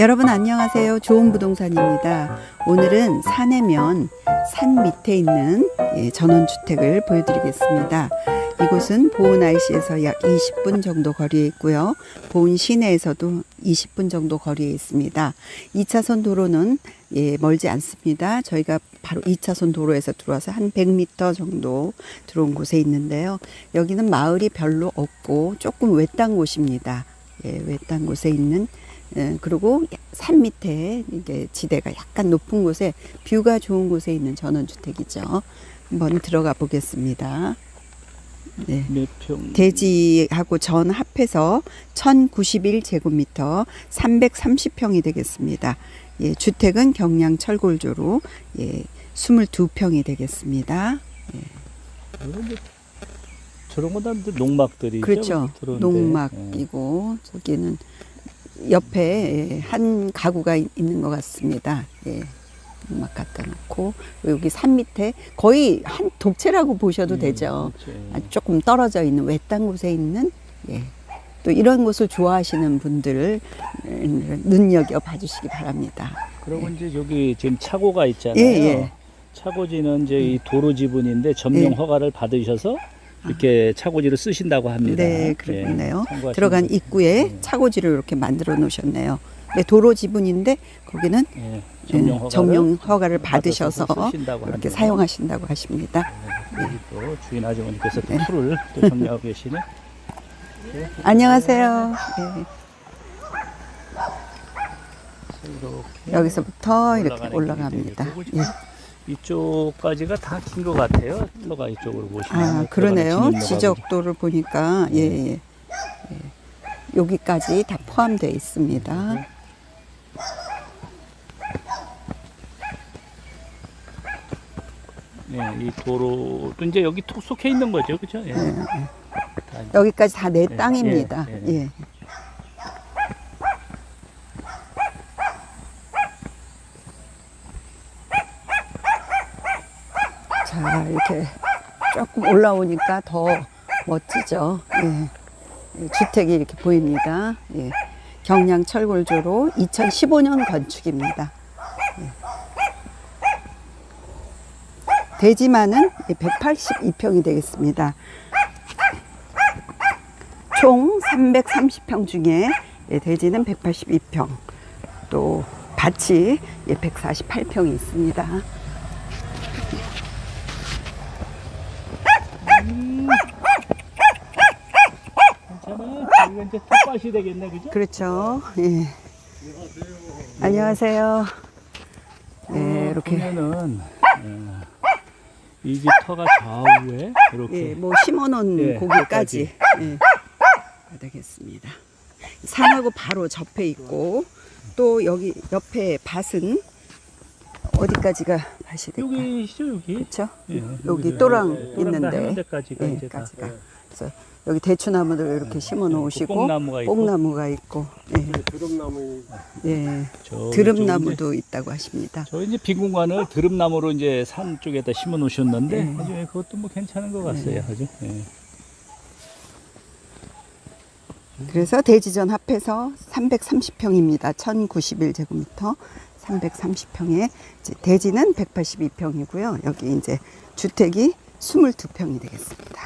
여러분 안녕하세요. 좋은 부동산입니다. 오늘은 산해면 산 밑에 있는 예, 전원주택을 보여드리겠습니다. 이곳은 보은 IC에서 약 20분 정도 거리에 있고요. 보은 시내에서도 20분 정도 거리에 있습니다. 2차선 도로는 예, 멀지 않습니다. 저희가 바로 2차선 도로에서 들어와서 한 100m 정도 들어온 곳에 있는데요. 여기는 마을이 별로 없고 조금 외딴 곳입니다. 예, 외딴 곳에 있는 예, 그리고 산 밑에 이게 지대가 약간 높은 곳에 뷰가 좋은 곳에 있는 전원주택이죠. 한번 들어가 보겠습니다. 네. 몇 평? 대지하고 전 합해서 1091제곱미터 330평이 되겠습니다. 예, 주택은 경량 철골조로 예, 22평이 되겠습니다. 게 저런 거다 농막들이죠. 그렇죠. 농막이고 저기는 옆에 예, 한 가구가 있- 있는 것 같습니다. 예. 농막 갖다 놓고 여기 산 밑에 거의 한 독채라고 보셔도 예, 되죠. 예. 아, 조금 떨어져 있는 외딴 곳에 있는 예. 또 이런 곳을 좋아하시는 분들을 음, 눈여겨 봐주시기 바랍니다. 그리고 이제 여기 지금 차고가 있잖아요. 예, 예. 차고지는 이제 이 도로 지분인데 점령 예. 허가를 받으셔서 이렇게 차고지를 쓰신다고 합니다. 네, 그렇네요. 예, 들어간 되겠습니다. 입구에 예. 차고지를 이렇게 만들어 놓으셨네요. 네, 도로 지분인데 거기는 예, 점령, 점령 허가를, 점령 허가를 받으셔서 이렇게. 사용하신다고 하십니다. 네, 여기 또 주인 아주머니께서 또 네. 풀을 또 정리하고 계시네. 안녕하세요. 네, 이렇게 여기서부터 이렇게 올라갑니다. 예. 이쪽까지가 다 긴 것 같아요. 터가 이쪽으로 보시면 아, 그러네요. 지적도를 보니까 예, 예. 예. 여기까지 다 포함되어 있습니다. 네, 이 도로도 이제 여기 톡 속해 있는 거죠, 그렇죠? 예. 다 여기까지 다내 예, 땅입니다. 예, 예. 예. 자, 이렇게 조금 올라오니까 더 멋지죠. 예. 예, 주택이 이렇게 보입니다. 예. 경량 철골조로 2015년 건축입니다. 예. 대지만은 182평이 되겠습니다. 총 330평 중에 예, 대지는 182평, 또 밭이 148평이 있습니다. 괜찮아요. 이제 텃밭이 되겠네, 그죠? 그렇죠. 예. 안녕하세요. 네, 이렇게 보면은 어, 이집 터가 좌우에 이렇게 예, 뭐 심어놓은 예, 고기까지 예, 되겠습니다. 산하고 바로 접해 있고 또 여기 옆에 밭은 어디까지가 될까? 여기시죠, 여기. 그렇죠? 예, 여기 여기죠. 또랑 예, 있는데 데까지가 예, 이제 다 까지가. 그래서 여기 대추나무들 이렇게 심어 놓으시고 뽕나무가 있고. 뽕나무가 있고 예, 드럼나무 예, 저 드름나무도 있다고 하십니다. 저 이제 빈 공간을 드럼나무로 이제 산 쪽에다 심어 놓으셨는데 네. 아주 그것도 뭐 괜찮은 것 같아요, 아주. 예. 그래서 대지전 합해서 330평입니다. 1091제곱미터 330평에 대지는 182평이고요. 여기 이제 주택이 22평이 되겠습니다.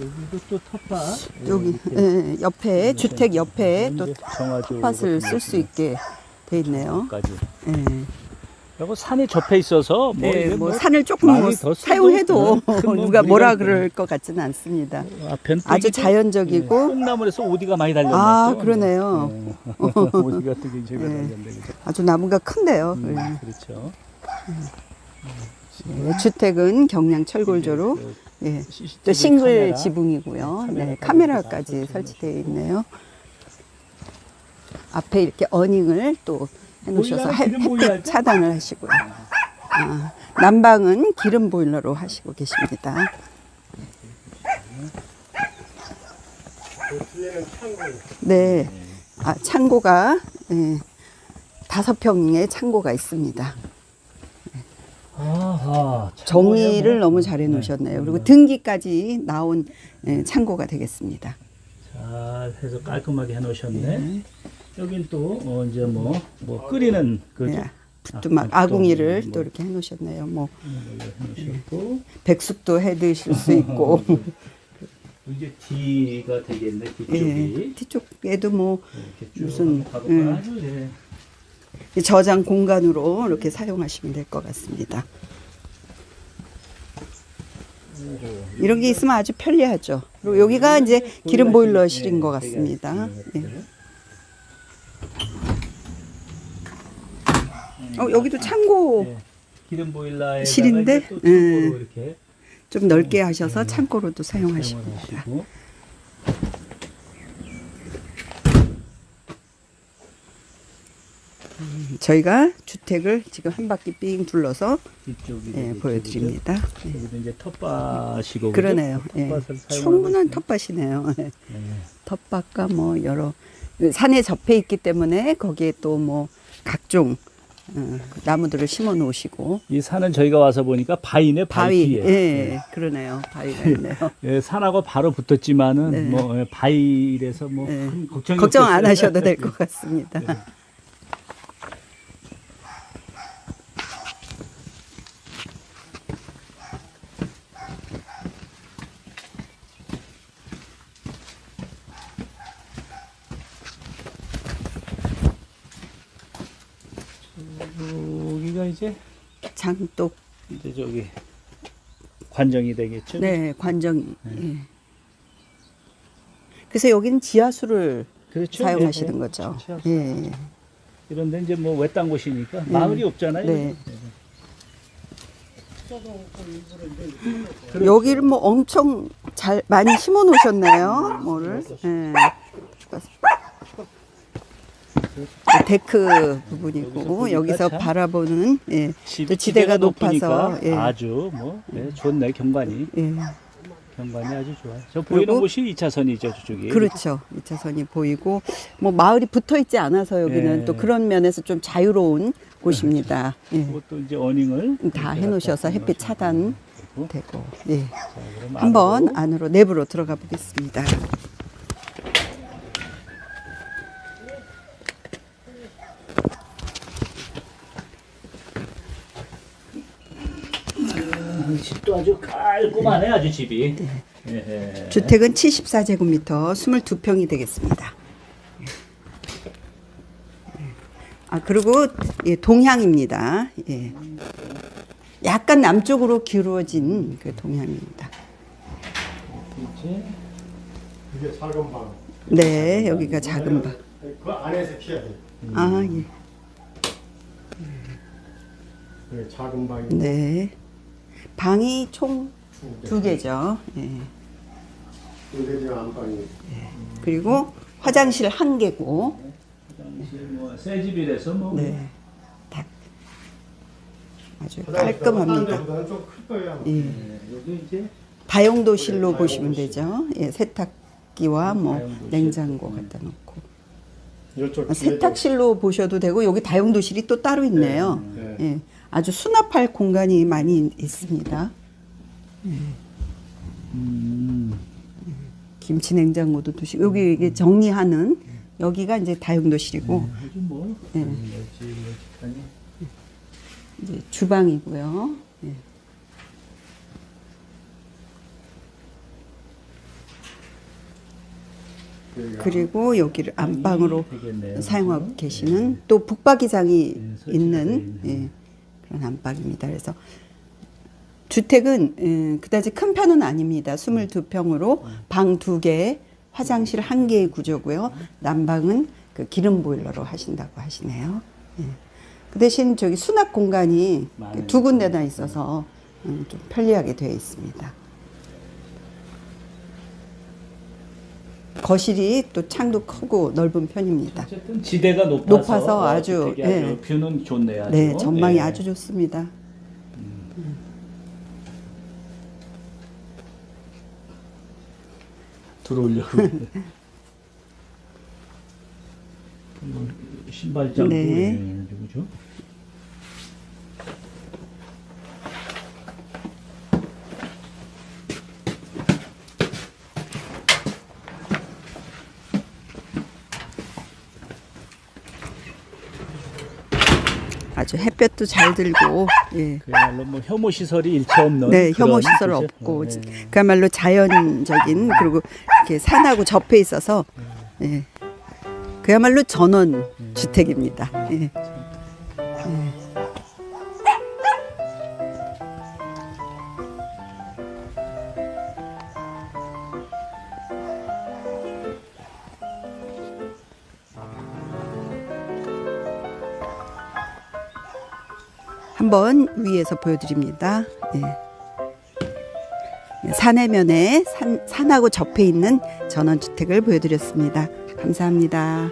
여기도 또 텃밭. 여기 예, 옆에 주택 옆에 또 정화조 텃밭을 쓸수 있게 돼 있네요. 까지. 예. 그리고 산이 접해 있어서 뭐 네, 뭐 뭐 산을 조금 뭐 사용해도 큰뭐 누가 무리가 뭐라 있거든요. 그럴 것 같지는 않습니다. 또 아주 또, 자연적이고 예, 뽕나무에서 오디가 많이 달렸네요. 아, 또. 그러네요. 네. 오디 같은 게 제가 네. 달렸네. 그죠? 아주 나무가 큰데요. 음, 예. 그렇죠. 예, 주택은 경량 철골조로 그 예. CCTV 또 싱글 카메라. 지붕이고요. 네, 네, 카메라까지 설치되어 있네요. 앞에 이렇게 어닝을 또 해놓으셔서 해- 기름 햇빛? 차단을 하시고요. 아, 난방은 기름 보일러로 하시고 계십니다. 창고 네, 아, 창고가 예, 다섯 평의 창고가 있습니다. 아하. 정리를 너무 잘 해놓으셨네요. 그리고 등기까지 나온 예, 창고가 되겠습니다. 잘 해서 깔끔하게 해놓으셨네. 여긴 또 어, 이제 뭐 뭐 끓이는 그 예, 아, 부뚜막 아, 아궁이를 뭐. 또 이렇게 해놓으셨네요. 뭐 해놓으셨고 백숙도 해 드실 수 있고 이제 D가 되겠네 뒤쪽이 예, 뒤쪽에도 뭐쭉 무슨, 예. 저장 공간으로 이렇게 사용하시면 될 것 같습니다. 이런 게 있으면 아주 편리하죠. 그리고 여기가 이제 기름 보일러실인 것 같습니다. 예. 어, 여기도 창고 예. 기름 보일러에 실인데? 또 예. 이렇게 좀 넓게 하셔서 창고로도 사용하십니다. 사용하시고 저희가 주택을 지금 한 바퀴 삥 둘러서 예, 보여드립니다. 예. 여기도 이제 텃밭이고 그러네요. 예. 텃밭을 사용하고 충분한. 텃밭이네요. 예. 예. 텃밭과 뭐 여러 산에 접해 있기 때문에 거기에 또 뭐 각종 어, 나무들을 심어 놓으시고 이 산은 저희가 와서 보니까 바위네 바위 바위 예, 그러네요. 바위가 있네요. 예, 산하고 바로 붙었지만은 네. 뭐 예, 바위라서 뭐 네. 큰 걱정이 걱정 안. 하셔도 될 것 같습니다. 여기가 이제 장독 이제 저기 관정이 되겠죠. 네 관정. 예. 그래서 여기는 지하수를 그렇죠. 사용하시는 예, 예. 거죠. 지하수. 예. 이런데 이제 뭐 외딴 곳이니까 마을이 없잖아요. 네. 그렇죠. 여기를 뭐 엄청 잘 많이 심어 놓으셨네요. 뭐를. 예. 데크 부분이고 여기서 참 바라보는 예. 집, 또 지대가 높아서 예. 아주 뭐 예, 좋네 경관이 예. 경관이 아주 좋아요. 저 보이는 곳이 2차선이죠 저쪽이. 그렇죠. 2차선이 보이고 뭐 마을이 붙어 있지 않아서 여기는 예. 또 그런 면에서 좀 자유로운 곳입니다. 예. 그것도 이제 어닝을 다 이렇게 해놓으셔서 갖다 햇빛 차단 되고. 되고 예. 자, 한번. 안으로 내부로 들어가 보겠습니다. 아주 깔끔하네 아주 집이. 예. 네. 주택은 74제곱미터 22평이 되겠습니다. 아 그리고 예, 동향입니다. 예. 약간 남쪽으로 기울어진 그 동향입니다. 이게 작은 방. 네, 여기가 작은 방. 그 안에서 피해야 돼. 아 예. 그 작은 방이 네. 방이 총두두 개죠. 예. 이게 지금 안방이. 그리고 화장실 한 개고. 화장실 뭐새 집이라서 뭐 네. 다 아주 깔끔합니다. 보다는 좀클 거예요. 예. 네, 여기 이제 다용도실로 보시면 되죠. 예, 세탁기와 뭐 다용도실. 냉장고 갖다 놓고 이쪽 아, 세탁실로 보셔도 되고 여기 다용도실이 또 따로 있네요. 네. 예, 아주 수납할 공간이 많이 있습니다. 음, 김치 냉장고도 두시고 여기 이게 정리하는 여기가 이제 다용도실이고 뭐 예. 멀찍하니. 이제 주방이고요. 예. 그리고 여기를 안방으로 되겠네요. 사용하고 계시는 또 북박이장이 네, 설치가 있는 돼 있는. 예, 그런 안방입니다. 그래서 주택은 예, 그다지 큰 편은 아닙니다. 22평으로 방 두 개, 화장실 한 개의 구조고요. 난방은 그 기름 보일러로 하신다고 하시네요. 예. 그 대신 저기 수납 공간이. 두 군데나 있어서 음, 좀 편리하게 되어 있습니다. 거실이 또 창도 크고 넓은 편입니다. 어쨌든 지대가 높아서, 높아서 어, 아주, 주택이 아주 예. 뷰는 좋네요. 아주. 네, 전망이 예. 아주 좋습니다. 들어오려고. 음, 신발장도 네. 예, 그죠? 아주 햇볕도 잘 들고 예. 그야말로 뭐 혐오 시설이 일체 없는 네, 혐오 시설 그죠? 없고 네. 그야말로 자연적인 그리고 이렇게 산하고 접해 있어서 예. 그야말로 전원 주택입니다. 예. 한번 위에서 보여드립니다. 예. 산해면에 산, 산하고 접해 있는 전원주택을 보여드렸습니다. 감사합니다.